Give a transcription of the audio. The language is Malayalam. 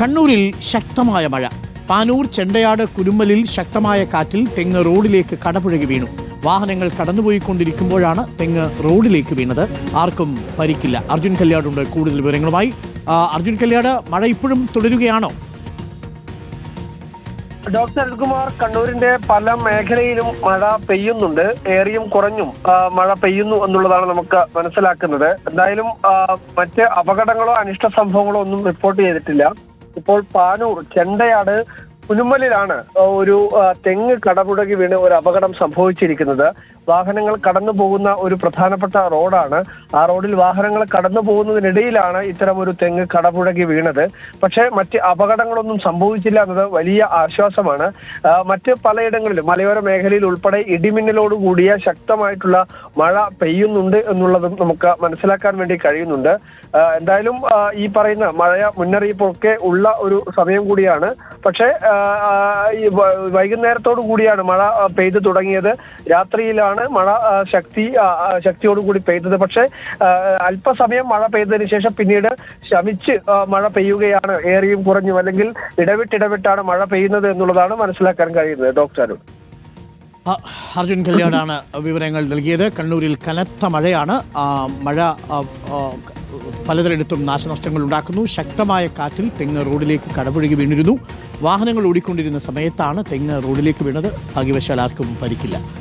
കണ്ണൂരിൽ ശക്തമായ മഴ. പാനൂർ ചെണ്ടയാട് കുരുമ്മലിൽ ശക്തമായ കാറ്റിൽ തെങ്ങ് റോഡിലേക്ക് കടപുഴകി വീണു. വാഹനങ്ങൾ കടന്നുപോയിക്കൊണ്ടിരിക്കുമ്പോഴാണ് തെങ്ങ് റോഡിലേക്ക് വീണത്. ആർക്കും പരിക്കില്ല. അർജുൻ കല്യാടുണ്ട് കൂടുതൽ വിവരങ്ങളുമായി. അർജുൻ കല്യാട് മഴ ഇപ്പോഴും തുടരുകയാണോ? ഡോക്ടർ അരുൺകുമാർ കണ്ണൂരിന്റെ പല മേഖലയിലും മഴ പെയ്യുന്നുണ്ട്. ഏറിയും കുറഞ്ഞും മഴ പെയ്യുന്നു എന്നുള്ളതാണ് നമുക്ക് മനസ്സിലാക്കുന്നത്. എന്തായാലും മറ്റ് അപകടങ്ങളോ അനിഷ്ട സംഭവങ്ങളോ ഒന്നും റിപ്പോർട്ട് ചെയ്തിട്ടില്ല. ഇപ്പോൾ പാനൂർ ചെണ്ടയാട് പുനുമലിലാണ് ഒരു തെങ്ങ് കടപുഴകി വീണ് ഒരു അപകടം സംഭവിച്ചിരിക്കുന്നത്. വാഹനങ്ങൾ കടന്നു പോകുന്ന ഒരു പ്രധാനപ്പെട്ട റോഡാണ്. ആ റോഡിൽ വാഹനങ്ങൾ കടന്നു പോകുന്നതിനിടയിലാണ് ഇത്തരം ഒരു തെങ്ങ് കടപുഴകി വീണത്. പക്ഷേ മറ്റ് അപകടങ്ങളൊന്നും സംഭവിച്ചില്ല എന്നത് വലിയ ആശ്വാസമാണ്. മറ്റ് പലയിടങ്ങളിലും മലയോര മേഖലയിൽ ഉൾപ്പെടെ ഇടിമിന്നലോട് കൂടിയ ശക്തമായിട്ടുള്ള മഴ പെയ്യുന്നുണ്ട് എന്നുള്ളതും നമുക്ക് മനസ്സിലാക്കാൻ വേണ്ടി കഴിയുന്നുണ്ട്. എന്തായാലും ഈ പറയുന്ന മഴ മുന്നറിയിപ്പൊക്കെ ഉള്ള ഒരു സമയം കൂടിയാണ്. പക്ഷേ വൈകുന്നേരത്തോടു കൂടിയാണ് മഴ പെയ്ത് തുടങ്ങിയത്. രാത്രിയിലാണ് മഴ ശക്തി ആ, ആ, കൂടി പെയ്തത്. പക്ഷേ അല്പസമയം മഴ പെയ്തതിന് ശേഷം പിന്നീട് ശമിച്ച് മഴ പെയ്യുകയാണ്. ഏറിയും കുറഞ്ഞും അല്ലെങ്കിൽ ഇടവിട്ടിടവിട്ടാണ് മഴ പെയ്യുന്നത് എന്നുള്ളതാണ് മനസ്സിലാക്കാൻ കഴിയുന്നത്. ഡോക്ടർ അരുൺ. അർജുൻ കല്യാണാണ് വിവരങ്ങൾ നൽകിയത്. കണ്ണൂരിൽ കനത്ത മഴയാണ്. മഴ പലതരയിടത്തും നാശനഷ്ടങ്ങൾ ഉണ്ടാക്കുന്നു ശക്തമായ കാറ്റിൽ തെങ്ങ് റോഡിലേക്ക് കടപുഴകി വീണിരുന്നു. വാഹനങ്ങൾ ഓടിക്കൊണ്ടിരുന്ന സമയത്താണ് തെങ്ങ് റോഡിലേക്ക് വീണത്. ഭാഗ്യവശാൽ ആർക്കും പരിക്കില്ല.